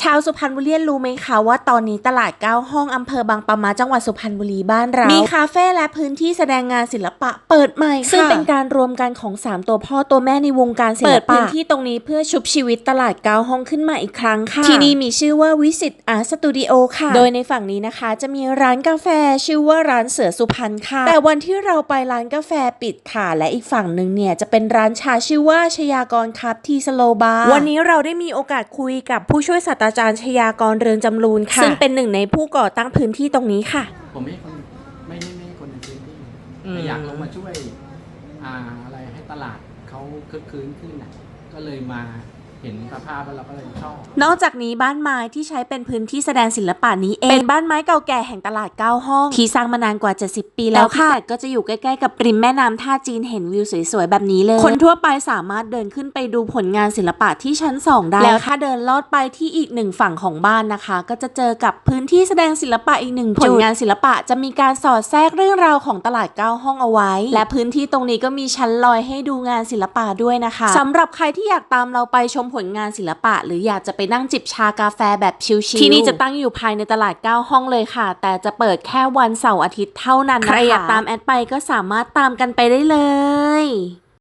ชาวสุพรรณบุรีรู้ไหมคะว่าตอนนี้ตลาดเก้าห้องอำเภอบางปะมาจังหวัดสุพรรณบุรีบ้านเรา มีคาเฟ่และพื้นที่แสดงงานศิลปะเปิดใหม่ค่ะซึ่งเป็นการรวมกันของ 3 ตัวพ่อตัวแม่ในวงการศิลปะเปิดพื้นที่ตรงนี้เพื่อชุบชีวิตตลาดเก้าห้องขึ้นมาอีกครั้งค่ะ ที่นี่มีชื่อว่าวิสิตอาร์ตสตูดิโอค่ะ โดยในฝั่งนี้นะคะ จะมีร้านกาแฟชื่อว่าร้านเสือสุพรรณค่ะ แต่วันที่เราไปร้านกาแฟปิดค่ะ และอีกฝั่งหนึ่งเนี่ยจะเป็นร้านชาชื่อว่าชยากรครับทีสโลบาร์วันนี้เราได้มีโอกาสคุยกับผู้ช่วยศาสตราจารย์ชยากรเรืองจำรูนค่ะ ซึ่งเป็นหนึ่งในผู้ก่อตั้งพื้นที่ตรงนี้ค่ะ ผมไม่ให้คนไม่ไม่ไม่ให้คนในพื้นที่อืมแต่อยากลงมาช่วยอ่าอะไรให้ตลาดเขาคึกคืนขึ้นน่ะก็เลยมา เห็นสภาพแล้วเราก็เลยชอบ นอกจากนี้บ้านไม้ที่ใช้เป็นพื้นที่แสดงศิลปะนี้เอง เป็นบ้านไม้เก่าแก่แห่งตลาด 9 ห้อง ที่สร้างมานานกว่า 70 ปีแล้วค่ะ ก็จะอยู่ใกล้ๆกับริมแม่น้ำท่าจีนเห็นวิวสวยๆ แบบนี้เลย คนทั่วไปสามารถเดินขึ้นไปดูผลงานศิลปะที่ชั้น 2 ได้ แล้วถ้าเดินลอดไปที่อีกหนึ่งฝั่งของบ้านนะคะ ก็จะเจอกับพื้นที่แสดงศิลปะอีกหนึ่งจุดผลงานศิลปะจะมีการสอดแทรกเรื่องราวของตลาด 9 ห้องเอาไว้ และพื้นที่ตรงนี้ก็มีชั้นลอยให้ดูงานศิลปะด้วยนะคะสำหรับใครที่อยากตามเราไปชมผลงานศิลปะ หรืออยากจะไปนั่งจิบชากาแฟแบบชิลๆที่นี่จะตั้งอยู่ภายในตลาด 9 ห้องเลยค่ะ แต่จะเปิดแค่วันเสาร์อาทิตย์เท่านั้นนะคะใครอยากตามแอดไปก็สามารถตามกันไปได้เลย